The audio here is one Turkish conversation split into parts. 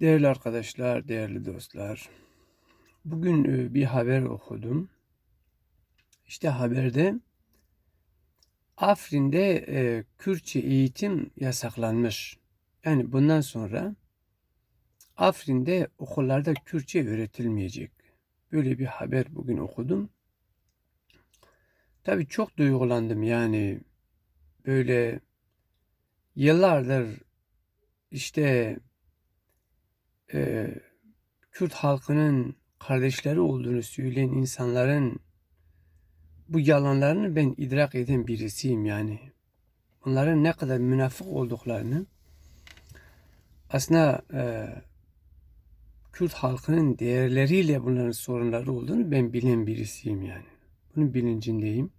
Değerli arkadaşlar, değerli dostlar. Bugün e, bir haber okudum. İşte haberde Afrin'de e, Kürtçe eğitim yasaklanmış. Yani bundan sonra Afrin'de okullarda Kürtçe öğretilmeyecek. Böyle bir haber bugün okudum. Tabii çok duygulandım yani böyle yıllardır işte e, Kürt halkının kardeşleri olduğunu söyleyen insanların bu yalanlarını ben idrak eden birisiyim yani. Onların ne kadar münafık olduklarını aslında e, Kürt halkının değerleriyle bunların sorunları olduğunu ben bilen birisiyim yani. Bunun bilincindeyim.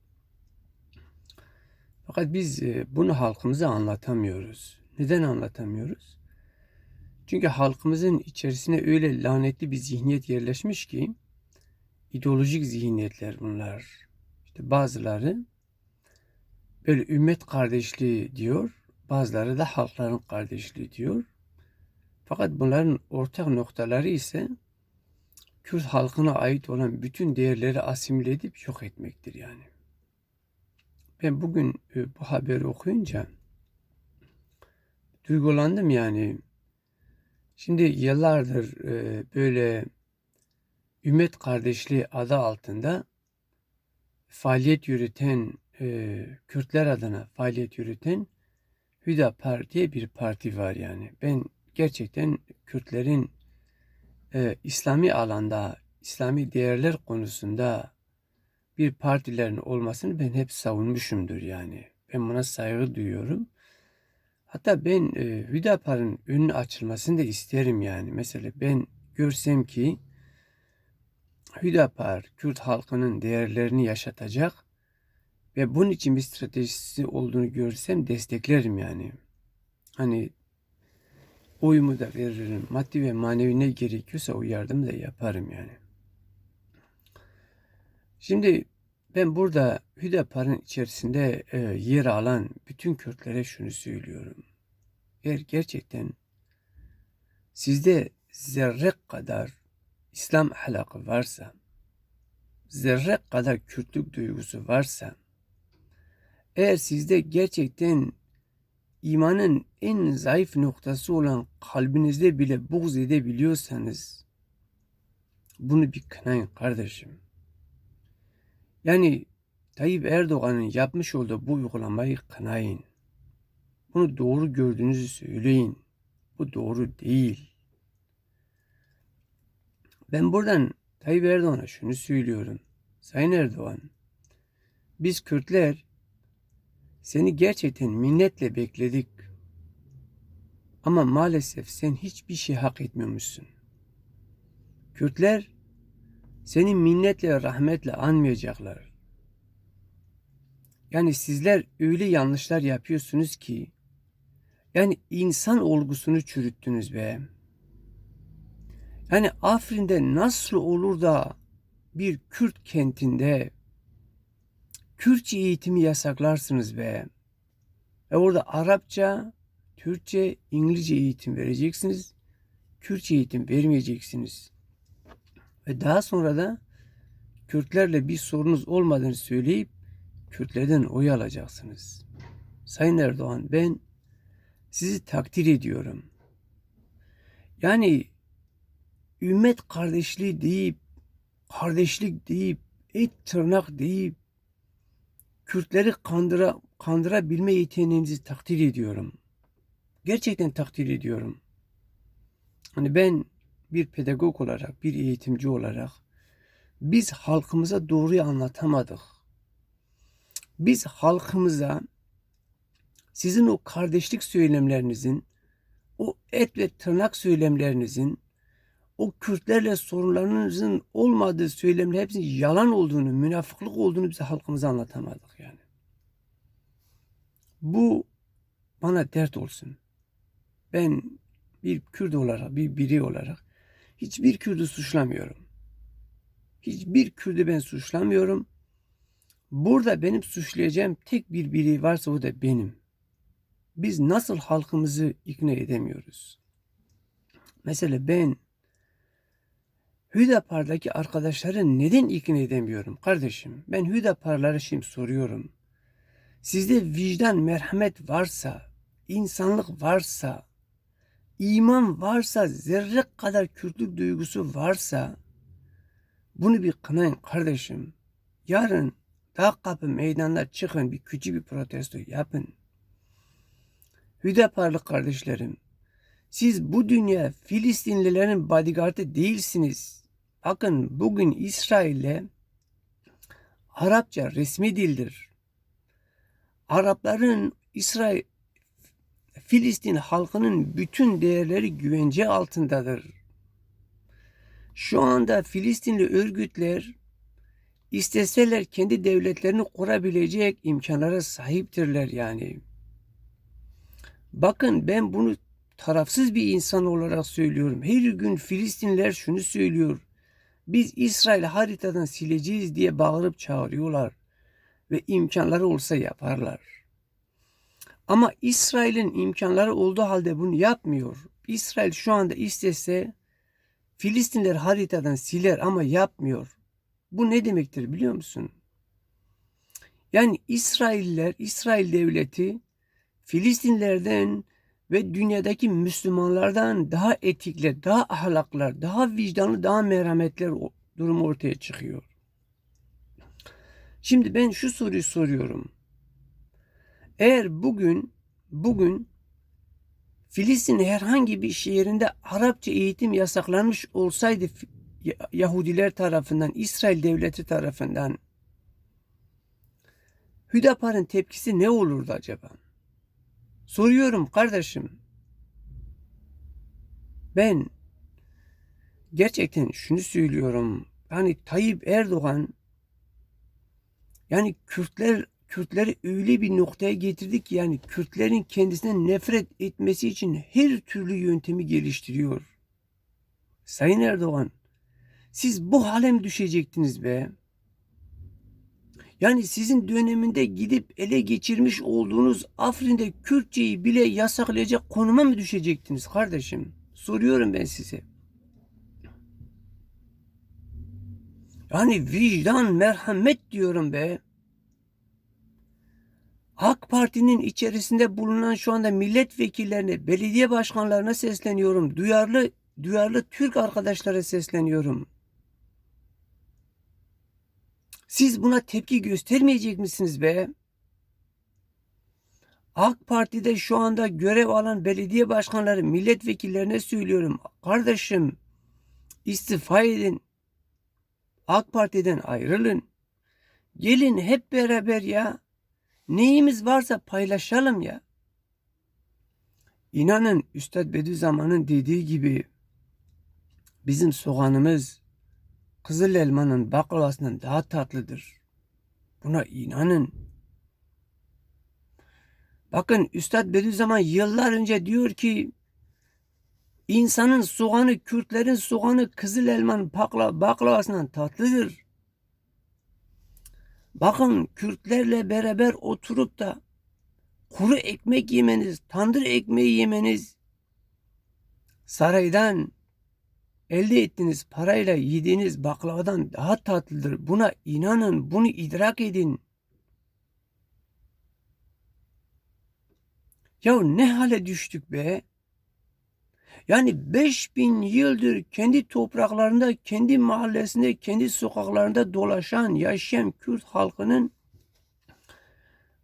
Fakat biz e, bunu halkımıza anlatamıyoruz. Neden anlatamıyoruz? Çünkü halkımızın içerisine öyle lanetli bir zihniyet yerleşmiş ki ideolojik zihniyetler bunlar. İşte bazıları böyle ümmet kardeşliği diyor, bazıları da halkların kardeşliği diyor. Fakat bunların ortak noktaları ise Kürt halkına ait olan bütün değerleri asimile edip yok etmektir yani. Ben bugün e, bu haberi okuyunca duygulandım yani. Şimdi yıllardır e, böyle ümmet kardeşliği adı altında faaliyet yürüten e, Kürtler adına faaliyet yürüten Hüdapar diye bir parti var yani. Ben gerçekten Kürtlerin e, İslami alanda, İslami değerler konusunda bir partilerin olmasını ben hep savunmuşumdur yani. Ben buna saygı duyuyorum. Hatta ben e, Hüdapar'ın önünü açılmasını da isterim yani. Mesela ben görsem ki Hüdapar Kürt halkının değerlerini yaşatacak ve bunun için bir stratejisi olduğunu görsem desteklerim yani. Hani oyumu da veririm. Maddi ve manevi ne gerekiyorsa o yardımı da yaparım yani. Şimdi ben burada Hüdapar'ın içerisinde e, yer alan bütün Kürtlere şunu söylüyorum. Eğer gerçekten sizde zerre kadar İslam ahlakı varsa, zerre kadar Kürtlük duygusu varsa, eğer sizde gerçekten imanın en zayıf noktası olan kalbinizde bile buğz edebiliyorsanız, bunu bir kınayın kardeşim. Yani Tayyip Erdoğan'ın yapmış olduğu bu uygulamayı kınayın. Bunu doğru gördüğünüzü söyleyin. Bu doğru değil. Ben buradan Tayyip Erdoğan'a şunu söylüyorum. Sayın Erdoğan, biz Kürtler seni gerçekten minnetle bekledik. Ama maalesef sen hiçbir şey hak etmiyormuşsun. Kürtler seni minnetle rahmetle anmayacaklar. Yani sizler öyle yanlışlar yapıyorsunuz ki yani insan olgusunu çürüttünüz be. Yani Afrin'de nasıl olur da bir Kürt kentinde Kürtçe eğitimi yasaklarsınız be. Ve orada Arapça, Türkçe, İngilizce eğitim vereceksiniz. Kürtçe eğitim vermeyeceksiniz. Ve daha sonra da Kürtlerle bir sorunuz olmadığını söyleyip Kürtlerden oy alacaksınız. Sayın Erdoğan ben sizi takdir ediyorum. Yani ümmet kardeşliği deyip, kardeşlik deyip, et tırnak deyip, Kürtleri kandıra, kandırabilme yeteneğinizi takdir ediyorum. Gerçekten takdir ediyorum. Hani ben bir pedagog olarak, bir eğitimci olarak biz halkımıza doğruyu anlatamadık. Biz halkımıza sizin o kardeşlik söylemlerinizin, o et ve tırnak söylemlerinizin, o Kürtlerle sorunlarınızın olmadığı söylemler hepsinin yalan olduğunu, münafıklık olduğunu bize halkımıza anlatamadık yani. Bu bana dert olsun. Ben bir Kürt olarak, bir biri olarak hiçbir Kürt'ü suçlamıyorum. Hiçbir Kürt'ü ben suçlamıyorum. Burada benim suçlayacağım tek bir biri varsa o da benim. Biz nasıl halkımızı ikna edemiyoruz? Mesela ben Hüdapar'daki arkadaşları neden ikna edemiyorum kardeşim? Ben Hüdapar'lara şimdi soruyorum. Sizde vicdan, merhamet varsa, insanlık varsa, iman varsa, zerre kadar Kürtlük duygusu varsa bunu bir kınayın kardeşim. Yarın dağ kapı meydanlar çıkın bir küçük bir protesto yapın. Hüdaparlı kardeşlerim, siz bu dünya Filistinlilerin bodyguardı değilsiniz. Bakın bugün İsrail'le Arapça resmi dildir. Arapların İsrail Filistin halkının bütün değerleri güvence altındadır. Şu anda Filistinli örgütler isteseler kendi devletlerini kurabilecek imkanlara sahiptirler yani. Bakın ben bunu tarafsız bir insan olarak söylüyorum. Her gün Filistinliler şunu söylüyor. Biz İsrail haritadan sileceğiz diye bağırıp çağırıyorlar ve imkanları olsa yaparlar. Ama İsrail'in imkanları olduğu halde bunu yapmıyor. İsrail şu anda istese Filistinler haritadan siler ama yapmıyor. Bu ne demektir biliyor musun? Yani İsrailler, İsrail devleti Filistinlerden ve dünyadaki Müslümanlardan daha etikler, daha ahlaklar, daha vicdanlı, daha merhametler durumu ortaya çıkıyor. Şimdi ben şu soruyu soruyorum. Eğer bugün bugün Filistin herhangi bir şehrinde Arapça eğitim yasaklanmış olsaydı Yahudiler tarafından, İsrail devleti tarafından Hüdapar'ın tepkisi ne olurdu acaba? Soruyorum kardeşim. Ben gerçekten şunu söylüyorum. Hani Tayyip Erdoğan yani Kürtler Kürtleri öyle bir noktaya getirdik ki yani Kürtlerin kendisinden nefret etmesi için her türlü yöntemi geliştiriyor. Sayın Erdoğan, siz bu hale mi düşecektiniz be? Yani sizin döneminde gidip ele geçirmiş olduğunuz Afrin'de Kürtçeyi bile yasaklayacak konuma mı düşecektiniz kardeşim? Soruyorum ben size. Yani vicdan, merhamet diyorum be. AK Parti'nin içerisinde bulunan şu anda milletvekillerine, belediye başkanlarına sesleniyorum. Duyarlı, duyarlı Türk arkadaşlara sesleniyorum. Siz buna tepki göstermeyecek misiniz be? AK Parti'de şu anda görev alan belediye başkanları, milletvekillerine söylüyorum. Kardeşim istifa edin. AK Parti'den ayrılın. Gelin hep beraber ya. Neyimiz varsa paylaşalım ya. İnanın Üstad Bediüzzaman'ın dediği gibi bizim soğanımız kızıl elmanın baklavasından daha tatlıdır. Buna inanın. Bakın Üstad Bediüzzaman yıllar önce diyor ki insanın soğanı, Kürtlerin soğanı kızıl elmanın baklavasından tatlıdır. Bakın Kürtlerle beraber oturup da kuru ekmek yemeniz, tandır ekmeği yemeniz, saraydan elde ettiğiniz parayla yediğiniz baklavadan daha tatlıdır. Buna inanın, bunu idrak edin. Ya ne hale düştük be? Yani 5000 yıldır kendi topraklarında, kendi mahallesinde, kendi sokaklarında dolaşan, yaşayan Kürt halkının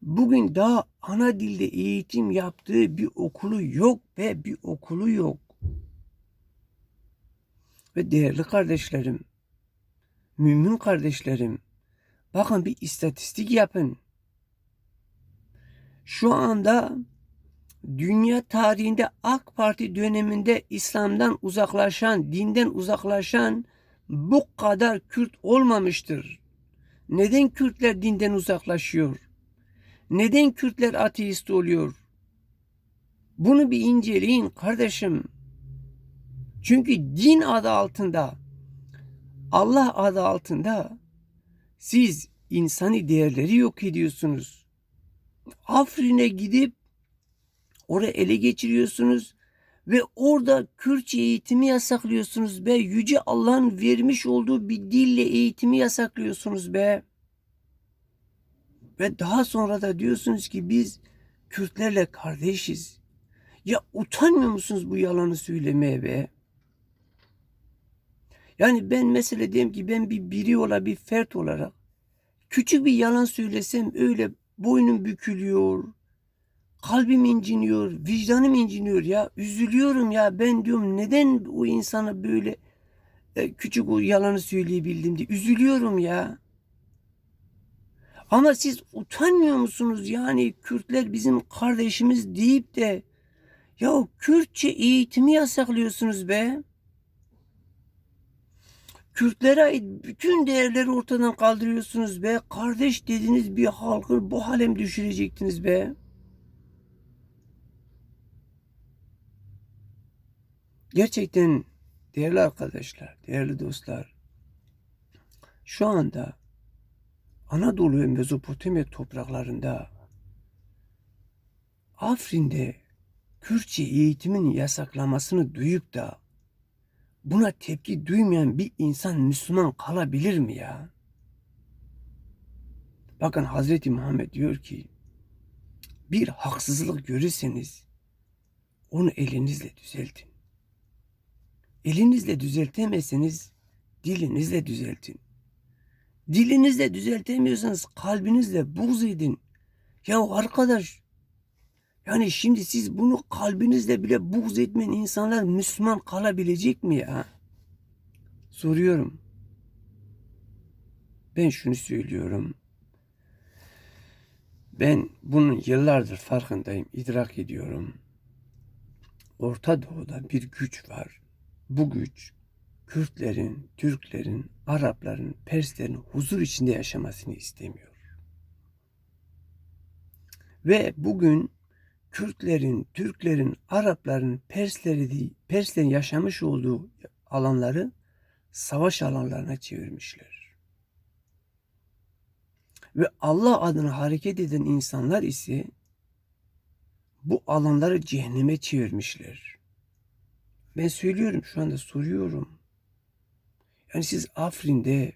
bugün daha ana dilde eğitim yaptığı bir okulu yok ve bir okulu yok. Ve değerli kardeşlerim, mümin kardeşlerim, bakın bir istatistik yapın. Şu anda dünya tarihinde AK Parti döneminde İslam'dan uzaklaşan, dinden uzaklaşan bu kadar Kürt olmamıştır. Neden Kürtler dinden uzaklaşıyor? Neden Kürtler ateist oluyor? Bunu bir inceleyin kardeşim. Çünkü din adı altında, Allah adı altında siz insani değerleri yok ediyorsunuz. Afrin'e gidip oraya ele geçiriyorsunuz Ve orada Kürtçe eğitimi yasaklıyorsunuz be. Yüce Allah'ın vermiş olduğu bir dille eğitimi yasaklıyorsunuz be. Ve daha sonra da diyorsunuz ki biz Kürtlerle kardeşiz. Ya utanmıyor musunuz bu yalanı söylemeye be? Yani ben mesela diyelim ki ben bir biri olarak bir fert olarak küçük bir yalan söylesem öyle boynum bükülüyor, kalbim inciniyor, vicdanım inciniyor ya. Üzülüyorum ya ben diyorum neden o insana böyle e, küçük o yalanı söyleyebildim diye üzülüyorum ya. Ama siz utanmıyor musunuz yani Kürtler bizim kardeşimiz deyip de ya Kürtçe eğitimi yasaklıyorsunuz be. Kürtlere ait bütün değerleri ortadan kaldırıyorsunuz be. Kardeş dediniz bir halkı bu hale mi düşürecektiniz be? Gerçekten değerli arkadaşlar, değerli dostlar, şu anda Anadolu ve Mezopotamya topraklarında Afrin'de Kürtçe eğitimin yasaklamasını duyup da buna tepki duymayan bir insan Müslüman kalabilir mi ya? Bakın Hazreti Muhammed diyor ki bir haksızlık görürseniz onu elinizle düzeltin. Elinizle düzeltemezseniz dilinizle düzeltin. Dilinizle düzeltemiyorsanız kalbinizle buğz edin. Ya arkadaş yani şimdi siz bunu kalbinizle bile buğz etmeyen insanlar Müslüman kalabilecek mi ya? Soruyorum. Ben şunu söylüyorum. Ben bunun yıllardır farkındayım, idrak ediyorum. Orta Doğu'da bir güç var. Bu güç Kürtlerin, Türklerin, Arapların, Perslerin huzur içinde yaşamasını istemiyor. Ve bugün Kürtlerin, Türklerin, Arapların, Persleri, Perslerin yaşamış olduğu alanları savaş alanlarına çevirmişler. Ve Allah adına hareket eden insanlar ise bu alanları cehenneme çevirmişler. Ben söylüyorum şu anda soruyorum. Yani siz Afrin'de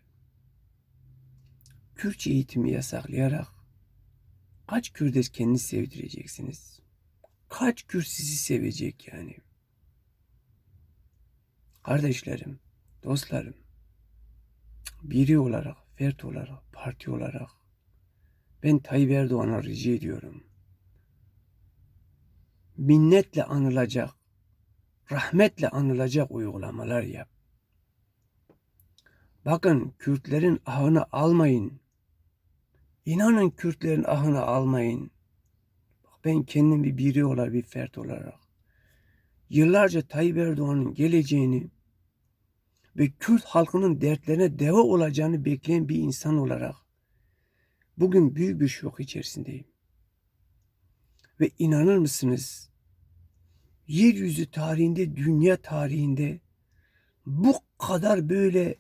Kürtçe eğitimi yasaklayarak kaç Kürdes kendini sevdireceksiniz? Kaç Kürt sizi sevecek yani? Kardeşlerim, dostlarım, biri olarak, fert olarak, parti olarak ben Tayyip Erdoğan'a rica ediyorum. Minnetle anılacak, rahmetle anılacak uygulamalar yap. Bakın Kürtlerin ahını almayın. İnanın Kürtlerin ahını almayın. Ben kendim bir biri olarak, bir fert olarak yıllarca Tayyip Erdoğan'ın geleceğini ve Kürt halkının dertlerine deva olacağını bekleyen bir insan olarak bugün büyük bir şok içerisindeyim. Ve inanır mısınız? Yeryüzü tarihinde, dünya tarihinde bu kadar böyle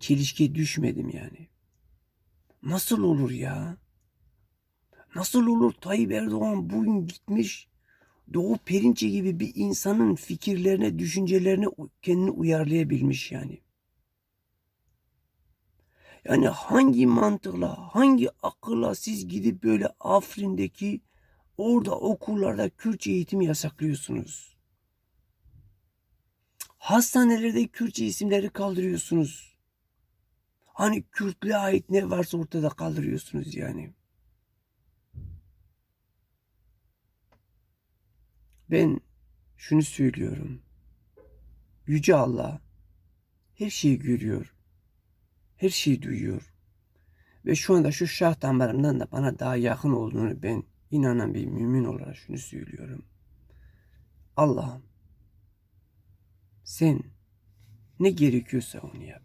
çelişkiye düşmedim yani. Nasıl olur ya? Nasıl olur Tayyip Erdoğan bugün gitmiş Doğu Perinçe gibi bir insanın fikirlerine, düşüncelerine kendini uyarlayabilmiş yani. Yani hangi mantıkla, hangi akılla siz gidip böyle Afrin'deki orada okullarda Kürtçe eğitimi yasaklıyorsunuz? Hastanelerde Kürtçe isimleri kaldırıyorsunuz. Hani Kürtlüğe ait ne varsa ortada kaldırıyorsunuz yani. Ben şunu söylüyorum. Yüce Allah her şeyi görüyor. Her şeyi duyuyor. Ve şu anda şu şah damarımdan da bana daha yakın olduğunu ben inanan bir mümin olarak şunu söylüyorum. Allah'ım sen ne gerekiyorsa onu yap.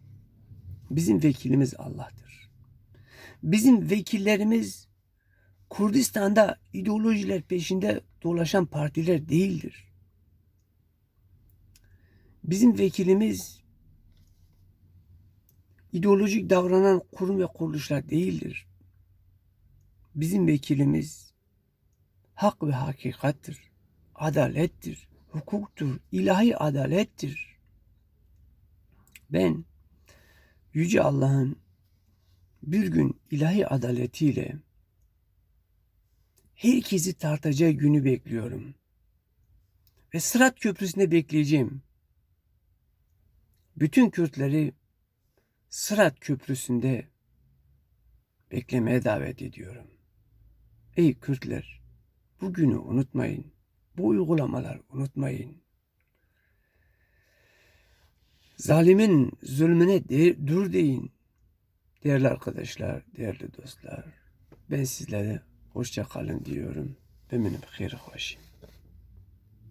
Bizim vekilimiz Allah'tır. Bizim vekillerimiz Kurdistan'da ideolojiler peşinde dolaşan partiler değildir. Bizim vekilimiz ideolojik davranan kurum ve kuruluşlar değildir. Bizim vekilimiz hak ve hakikattir, adalettir, hukuktur, ilahi adalettir. Ben Yüce Allah'ın bir gün ilahi adaletiyle herkesi tartacağı günü bekliyorum. Ve Sırat Köprüsü'nde bekleyeceğim. Bütün Kürtleri Sırat Köprüsü'nde beklemeye davet ediyorum. Ey Kürtler, bu günü unutmayın. Bu uygulamalar unutmayın. Zalimin zulmüne de, dur deyin. Değerli arkadaşlar, değerli dostlar. Ben sizlere hoşça kalın diyorum. Ve benim hayır hoşum.